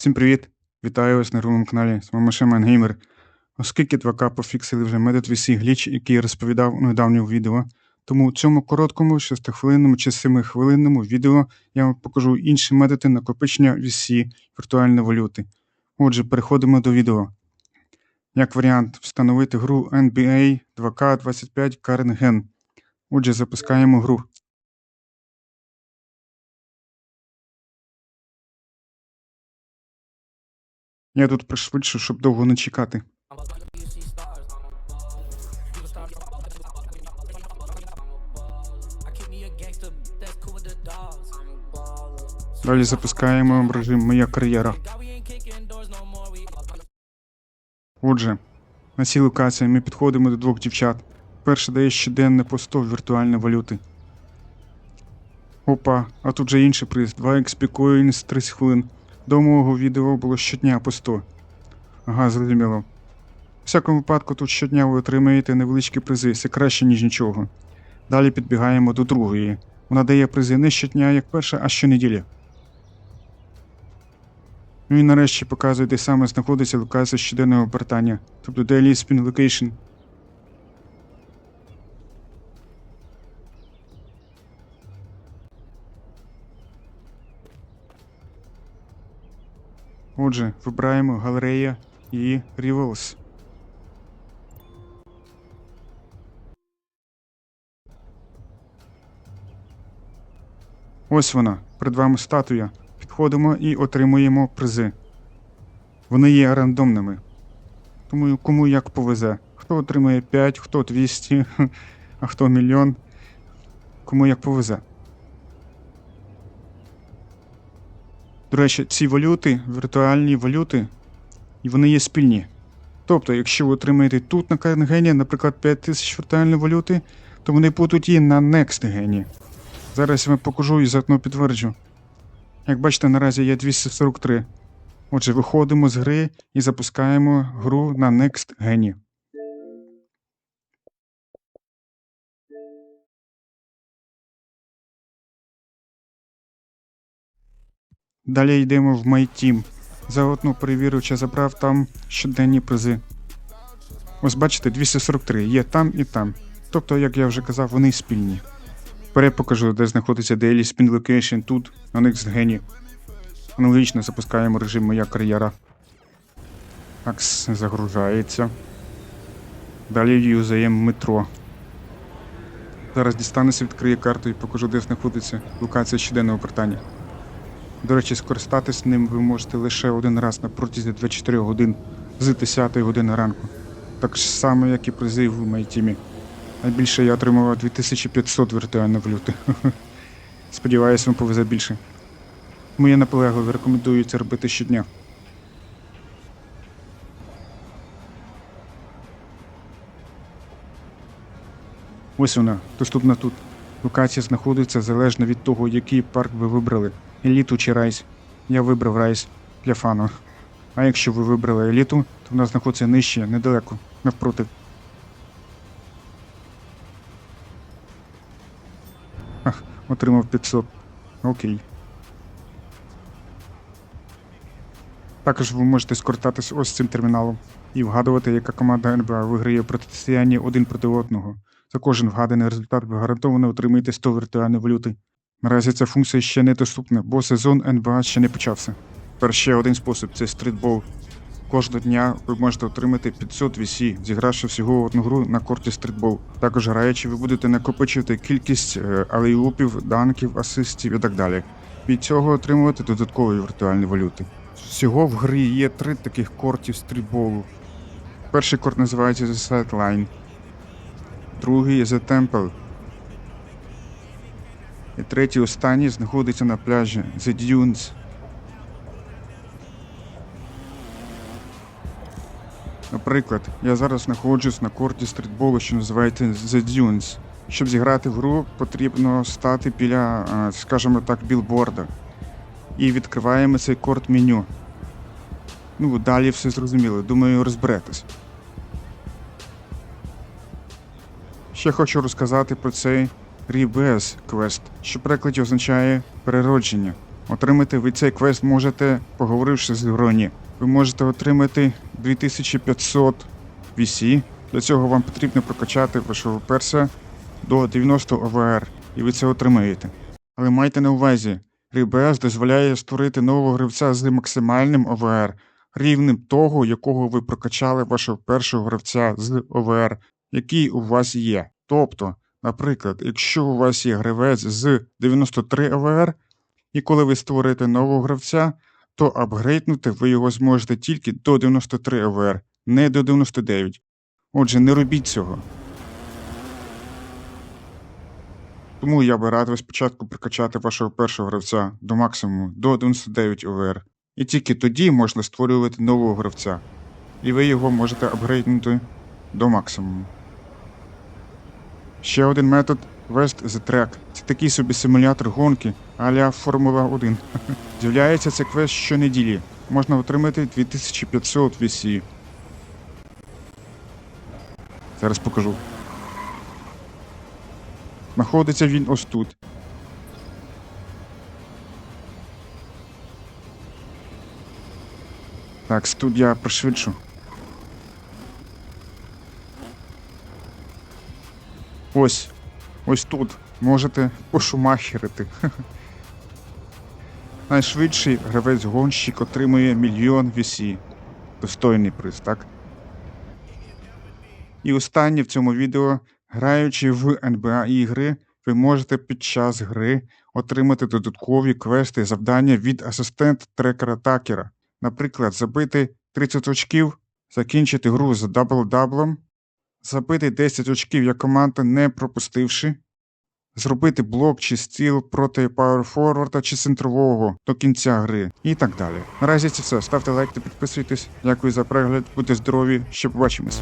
Всім привіт! Вітаю вас на другому каналі. З вами Шеман Геймер. Оскільки 2К пофіксили вже метод VC гліч, який я розповідав у недавньому відео, тому у цьому короткому 6-хвилинному чи 7-хвилинному відео я вам покажу інші методи накопичення VC віртуальної валюти. Отже, переходимо до відео. Як варіант, встановити гру NBA 2K25 Current Gen. Отже, запускаємо гру. Я тут пришвидшу, щоб довго не чекати. Далі запускаємо режим Моя кар'єра. Отже, на цій локації ми підходимо до двох дівчат. Перша дає щоденне по 100 віртуальної валюти. Опа, а тут же інший приз. 2 XP Coins 30 хвилин. До мого відео було щодня по 100. Ага, зрозуміло. У всякому випадку тут щодня ви отримаєте невеличкі призи, це краще, ніж нічого. Далі підбігаємо до другої. Вона дає призи не щодня, як перша, а щонеділі. Ну і нарешті показує, де саме знаходиться локація щоденного обертання, тобто Daily Spin Location. Отже, вибираємо галерея і Rivals. Ось вона, перед вами статуя. Підходимо і отримуємо призи. Вони є рандомними. Тому кому як повезе. Хто отримає 5, хто 200, а хто мільйон. Кому як повезе. До речі, ці валюти, віртуальні валюти, і вони є спільні. Тобто, якщо ви отримаєте тут на Карнгені, наприклад, 5000 віртуальної валюти, то вони будуть і на NextGen. Зараз я вам покажу і заодно підтверджу. Як бачите, наразі є 243. Отже, виходимо з гри і запускаємо гру на NextGen. Далі йдемо в My Team. Заодно перевірю, чи забрав там щоденні призи. Ось бачите, 243 є там і там. Тобто, як я вже казав, вони спільні. Вперед покажу, де знаходиться Daily Spin Location тут, на NextGen. Аналогічно запускаємо режим Моя кар'єра. Акс загружається. Далі юзаємо метро. Зараз дістануся, відкрию карту і покажу, де знаходиться локація щоденного обертання. До речі, скористатись ним ви можете лише один раз на протязі 24 годин з 10 години ранку. Так само, як і призи в Майтімі. Найбільше я отримував 2500 віртуальної валюти. Сподіваюсь, вам повезе більше. Я наполегливо рекомендую це робити щодня. Ось вона, доступна тут. Локація знаходиться залежно від того, який парк ви вибрали еліту чи райс. Я вибрав райс для фану. А якщо ви вибрали еліту, то вона знаходиться нижче, недалеко, навпроти. Ах, отримав 500. Окей. Також ви можете скористатись ось цим терміналом і вгадувати, яка команда НБА виграє в протистоянні один проти одного. За кожен вгаданий результат ви гарантовано отримаєте 100 віртуальної валюти. Наразі ця функція ще не доступна, бо сезон НБА ще не почався. Тепер ще один спосіб це стрітбол. Кожного дня ви можете отримати 500 VC, зігравши всього одну гру на корті стрітбол. Також граючи, ви будете накопичувати кількість е, алеюпів, данків, асистів і так далі. Від цього отримувати додаткові віртуальні валюти. Всього в грі є три таких кортів стрітболу. Перший корт називається The Sideline, другий The Temple, і третій останній знаходиться на пляжі The Dunes. Наприклад, я зараз знаходжусь на корті стрітболу, що називається The Dunes. Щоб зіграти в гру, потрібно стати біля, е, скажімо так, білборда. І відкриваємо цей корт меню. Ну, далі все зрозуміло, думаю, розберетесь. Ще хочу розказати про цей Rebirth квест, що перекладі означає переродження. Отримати ви цей квест можете, поговоривши з Гроні. Ви можете отримати 2500 VC. Для цього вам потрібно прокачати вашого перса до 90 ОВР, і ви це отримаєте. Але майте на увазі, РБС дозволяє створити нового гравця з максимальним ОВР, рівнем того, якого ви прокачали вашого першого гравця з ОВР, який у вас є. Тобто, наприклад, якщо у вас є гравець з 93 ОВР, і коли ви створите нового гравця, то апгрейднути ви його зможете тільки до 93 ОВР, не до 99. Отже, не робіть цього. Тому я би радив спочатку прокачати вашого першого гравця до максимуму до 99 ОВР. І тільки тоді можна створювати нового гравця. І ви його можете апгрейднути до максимуму. Ще один метод West the Track. Це такий собі симулятор гонки а-ля Формула 1. З'являється цей квест щонеділі. Можна отримати 2500 VC. Зараз покажу. Знаходиться він ось тут. Так, тут я пришвидшу. Ось. Ось тут. Можете пошумахерити. Найшвидший гравець гонщик отримує мільйон VC. Достойний приз, так? І останнє в цьому відео, граючи в NBA ігри, ви можете під час гри отримати додаткові квести і завдання від асистент трекера Такера. Наприклад, забити 30 очків, закінчити гру за дабл-даблом, забити 10 очків як команда, не пропустивши, зробити блок чи стіл проти пауерфорварда чи центрового до кінця гри і так далі. Наразі це все. Ставте лайк та підписуйтесь. Дякую за перегляд, будьте здорові, ще побачимось.